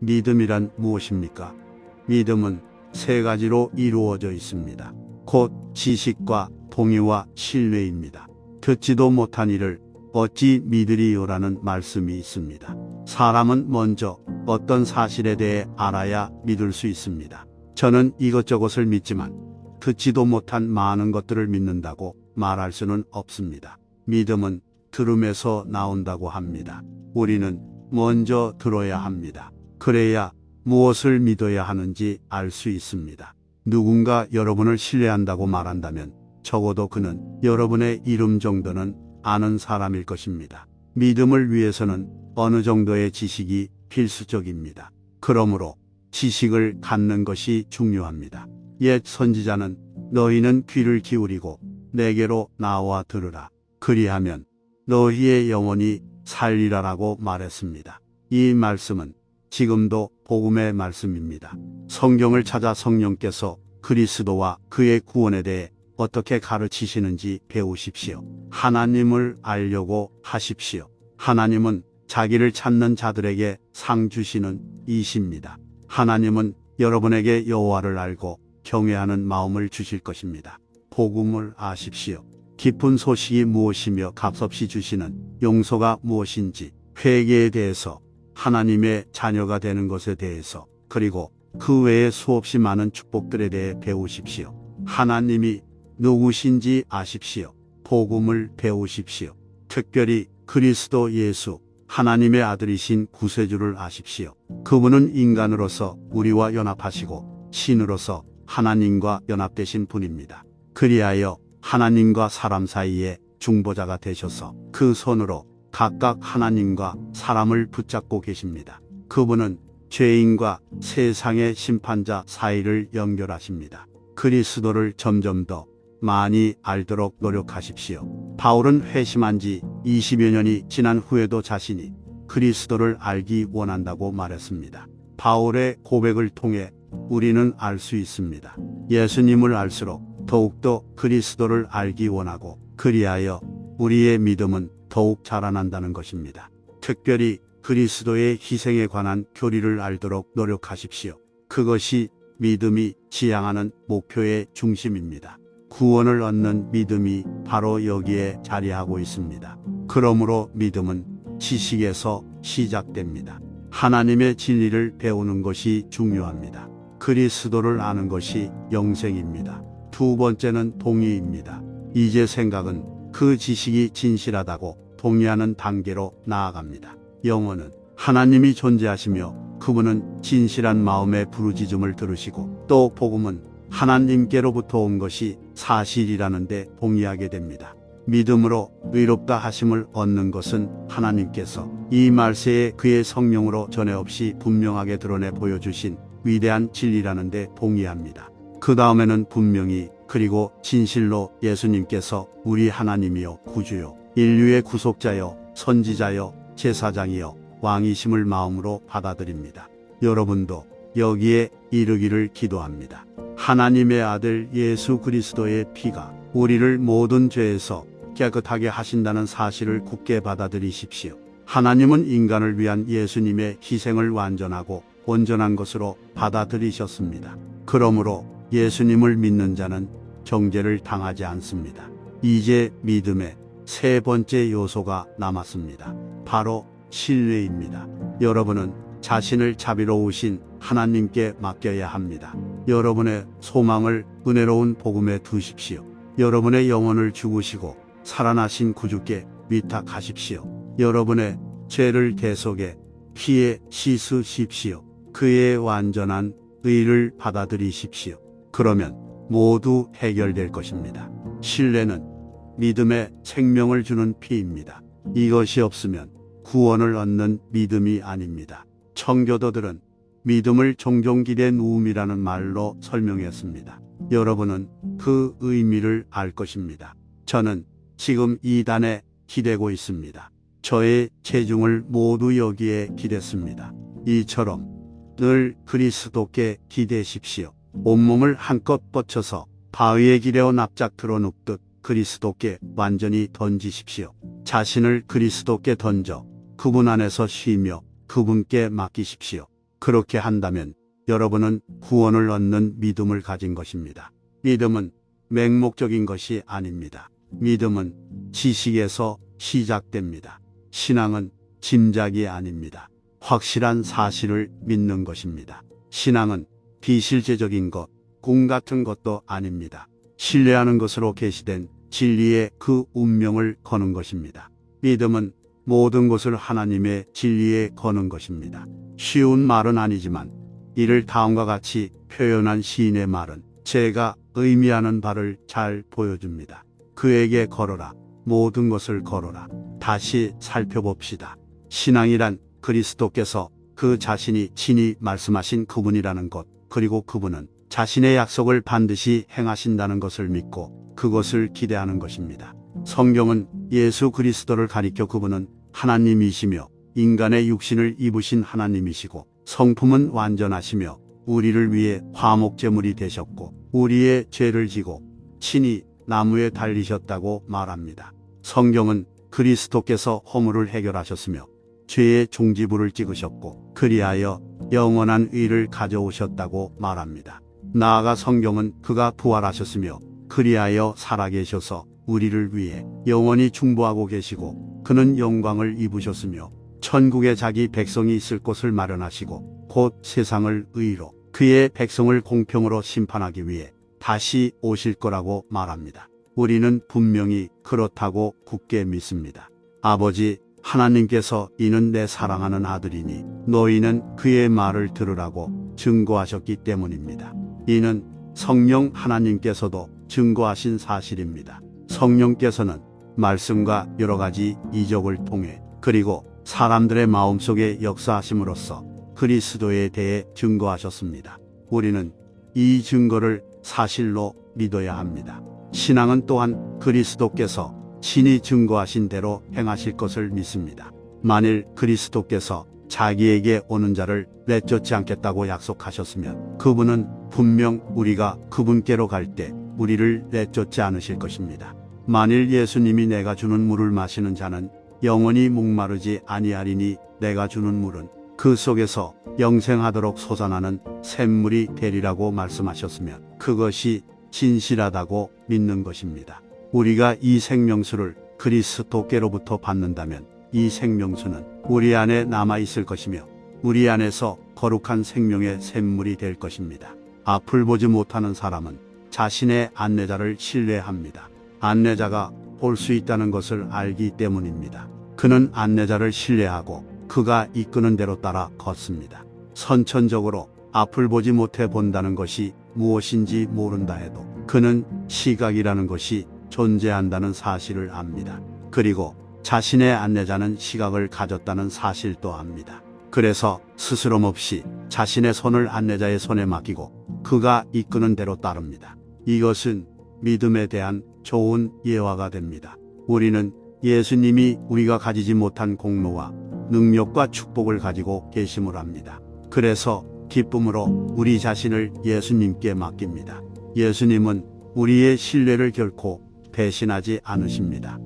믿음이란 무엇입니까? 믿음은 세 가지로 이루어져 있습니다. 곧 지식과 동의와 신뢰입니다. 듣지도 못한 일을 어찌 믿으리요라는 말씀이 있습니다. 사람은 먼저 어떤 사실에 대해 알아야 믿을 수 있습니다. 저는 이것저것을 믿지만 듣지도 못한 많은 것들을 믿는다고 말할 수는 없습니다. 믿음은 들음에서 나온다고 합니다. 우리는 먼저 들어야 합니다. 그래야 무엇을 믿어야 하는지 알 수 있습니다. 누군가 여러분을 신뢰한다고 말한다면 적어도 그는 여러분의 이름 정도는 아는 사람일 것입니다. 믿음을 위해서는 어느 정도의 지식이 필수적입니다. 그러므로 지식을 갖는 것이 중요합니다. 옛 선지자는 너희는 귀를 기울이고 내게로 나와 들으라. 그리하면 너희의 영혼이 살리라라고 말했습니다. 이 말씀은 지금도 복음의 말씀입니다. 성경을 찾아 성령께서 그리스도와 그의 구원에 대해 어떻게 가르치시는지 배우십시오. 하나님을 알려고 하십시오. 하나님은 자기를 찾는 자들에게 상 주시는 이십니다. 하나님은 여러분에게 여호와를 알고 경외하는 마음을 주실 것입니다. 복음을 아십시오. 기쁜 소식이 무엇이며 값없이 주시는 용서가 무엇인지 회개에 대해서 하나님의 자녀가 되는 것에 대해서 그리고 그 외에 수없이 많은 축복들에 대해 배우십시오. 하나님이 누구신지 아십시오. 복음을 배우십시오. 특별히 그리스도 예수 하나님의 아들이신 구세주를 아십시오. 그분은 인간으로서 우리와 연합하시고 신으로서 하나님과 연합되신 분입니다. 그리하여 하나님과 사람 사이에 중보자가 되셔서 그 손으로 각각 하나님과 사람을 붙잡고 계십니다. 그분은 죄인과 세상의 심판자 사이를 연결하십니다. 그리스도를 점점 더 많이 알도록 노력하십시오. 바울은 회심한 지 20여 년이 지난 후에도 자신이 그리스도를 알기 원한다고 말했습니다. 바울의 고백을 통해 우리는 알 수 있습니다. 예수님을 알수록 더욱더 그리스도를 알기 원하고 그리하여 우리의 믿음은 더욱 자라난다는 것입니다. 특별히 그리스도의 희생에 관한 교리를 알도록 노력하십시오. 그것이 믿음이 지향하는 목표의 중심입니다. 구원을 얻는 믿음이 바로 여기에 자리하고 있습니다. 그러므로 믿음은 지식에서 시작됩니다. 하나님의 진리를 배우는 것이 중요합니다. 그리스도를 아는 것이 영생입니다. 두 번째는 동의입니다. 이제 생각은 그 지식이 진실하다고 동의하는 단계로 나아갑니다. 영어는 하나님이 존재하시며 그분은 진실한 마음의 부르짖음을 들으시고 또 복음은 하나님께로부터 온 것이 사실이라는데 동의하게 됩니다. 믿음으로 의롭다 하심을 얻는 것은 하나님께서 이 말세에 그의 성령으로 전에 없이 분명하게 드러내 보여주신 위대한 진리라는데 동의합니다. 그 다음에는 분명히 그리고 진실로 예수님께서 우리 하나님이요 구주요 인류의 구속자요 선지자요 제사장이요 왕이심을 마음으로 받아들입니다. 여러분도 여기에 이르기를 기도합니다. 하나님의 아들 예수 그리스도의 피가 우리를 모든 죄에서 깨끗하게 하신다는 사실을 굳게 받아들이십시오. 하나님은 인간을 위한 예수님의 희생을 완전하고 온전한 것으로 받아들이셨습니다. 그러므로 예수님을 믿는 자는 정죄를 당하지 않습니다. 이제 믿음의 세 번째 요소가 남았습니다. 바로 신뢰입니다. 여러분은 자신을 자비로우신 하나님께 맡겨야 합니다. 여러분의 소망을 은혜로운 복음에 두십시오. 여러분의 영혼을 죽으시고 살아나신 구주께 위탁하십시오. 여러분의 죄를 대속에 피에 씻으십시오. 그의 완전한 의를 받아들이십시오. 그러면 모두 해결될 것입니다. 신뢰는 믿음의 생명을 주는 피입니다. 이것이 없으면 구원을 얻는 믿음이 아닙니다. 청교도들은 믿음을 종종 기대 누움이라는 말로 설명했습니다. 여러분은 그 의미를 알 것입니다. 저는 지금 이 단에 기대고 있습니다. 저의 체중을 모두 여기에 기댔습니다. 이처럼 늘 그리스도께 기대십시오. 온몸을 한껏 뻗쳐서 바위에 기대어 납작 드러눕듯 그리스도께 완전히 던지십시오. 자신을 그리스도께 던져 그분 안에서 쉬며 그분께 맡기십시오. 그렇게 한다면 여러분은 구원을 얻는 믿음을 가진 것입니다. 믿음은 맹목적인 것이 아닙니다. 믿음은 지식에서 시작됩니다. 신앙은 짐작이 아닙니다. 확실한 사실을 믿는 것입니다. 신앙은 비실제적인 것, 꿈 같은 것도 아닙니다. 신뢰하는 것으로 계시된 진리의 그 운명을 거는 것입니다. 믿음은 모든 것을 하나님의 진리에 거는 것입니다. 쉬운 말은 아니지만 이를 다음과 같이 표현한 시인의 말은 제가 의미하는 바를 잘 보여줍니다. 그에게 걸어라. 모든 것을 걸어라. 다시 살펴봅시다. 신앙이란 그리스도께서 그 자신이 친히 말씀하신 그분이라는 것, 그리고 그분은 자신의 약속을 반드시 행하신다는 것을 믿고 그것을 기대하는 것입니다. 성경은 예수 그리스도를 가리켜 그분은 하나님이시며 인간의 육신을 입으신 하나님이시고 성품은 완전하시며 우리를 위해 화목제물이 되셨고 우리의 죄를 지고 친히 나무에 달리셨다고 말합니다. 성경은 그리스도께서 허물을 해결하셨으며 죄의 종지부를 찍으셨고 그리하여 영원한 의를 가져오셨다고 말합니다. 나아가 성경은 그가 부활하셨으며 그리하여 살아계셔서 우리를 위해 영원히 중보하고 계시고 그는 영광을 입으셨으며 천국에 자기 백성이 있을 곳을 마련하시고 곧 세상을 의로 그의 백성을 공평으로 심판하기 위해 다시 오실 거라고 말합니다. 우리는 분명히 그렇다고 굳게 믿습니다. 아버지 하나님께서 이는 내 사랑하는 아들이니 너희는 그의 말을 들으라고 증거하셨기 때문입니다. 이는 성령 하나님께서도 증거하신 사실입니다. 성령께서는 말씀과 여러 가지 이적을 통해 그리고 사람들의 마음속에 역사하심으로써 그리스도에 대해 증거하셨습니다. 우리는 이 증거를 사실로 믿어야 합니다. 신앙은 또한 그리스도께서 친히 증거하신 대로 행하실 것을 믿습니다. 만일 그리스도께서 자기에게 오는 자를 내쫓지 않겠다고 약속하셨으면 그분은 분명 우리가 그분께로 갈 때 우리를 내쫓지 않으실 것입니다. 만일 예수님이 내가 주는 물을 마시는 자는 영원히 목마르지 아니하리니 내가 주는 물은 그 속에서 영생하도록 솟아나는 샘물이 되리라고 말씀하셨으면 그것이 진실하다고 믿는 것입니다. 우리가 이 생명수를 그리스도께로부터 받는다면 이 생명수는 우리 안에 남아 있을 것이며 우리 안에서 거룩한 생명의 샘물이 될 것입니다. 앞을 보지 못하는 사람은 자신의 안내자를 신뢰합니다. 안내자가 볼 수 있다는 것을 알기 때문입니다. 그는 안내자를 신뢰하고 그가 이끄는 대로 따라 걷습니다. 선천적으로 앞을 보지 못해 본다는 것이 무엇인지 모른다 해도 그는 시각이라는 것이 존재한다는 사실을 압니다. 그리고 자신의 안내자는 시각을 가졌다는 사실 도 압니다. 그래서 스스럼 없이 자신의 손을 안내자의 손에 맡기고 그가 이끄는 대로 따릅니다. 이것은 믿음에 대한 좋은 예화가 됩니다. 우리는 예수님이 우리가 가지지 못한 공로와 능력과 축복을 가지고 계심을 합니다. 그래서 기쁨으로 우리 자신을 예수님께 맡깁니다. 예수님은 우리의 신뢰를 결코 배신하지 않으십니다.